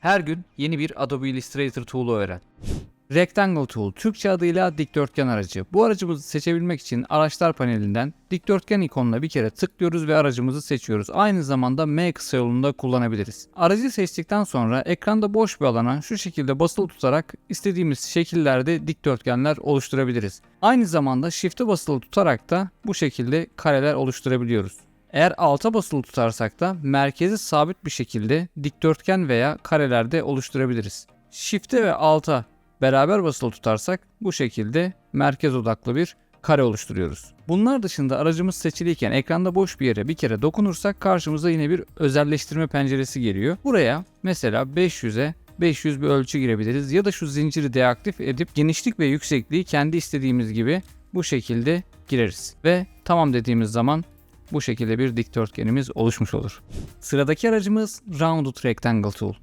Her gün yeni bir Adobe Illustrator tool'u öğren. Rectangle Tool, Türkçe adıyla dikdörtgen aracı. Bu aracımızı seçebilmek için araçlar panelinden dikdörtgen ikonuna bir kere tıklıyoruz ve aracımızı seçiyoruz. Aynı zamanda M kısa yolunu da kullanabiliriz. Aracı seçtikten sonra ekranda boş bir alana şu şekilde basılı tutarak istediğimiz şekillerde dikdörtgenler oluşturabiliriz. Aynı zamanda Shift'e basılı tutarak da bu şekilde kareler oluşturabiliyoruz. Eğer alta basılı tutarsak da merkezi sabit bir şekilde dikdörtgen veya karelerde oluşturabiliriz. Shift'e ve alta beraber basılı tutarsak bu şekilde merkez odaklı bir kare oluşturuyoruz. Bunlar dışında aracımız seçiliyken ekranda boş bir yere bir kere dokunursak karşımıza yine bir özelleştirme penceresi geliyor. Buraya mesela 500'e 500 bir ölçü girebiliriz ya da şu zinciri deaktif edip genişlik ve yüksekliği kendi istediğimiz gibi bu şekilde gireriz. Ve tamam dediğimiz zaman bu şekilde bir dikdörtgenimiz oluşmuş olur. Sıradaki aracımız Rounded Rectangle Tool.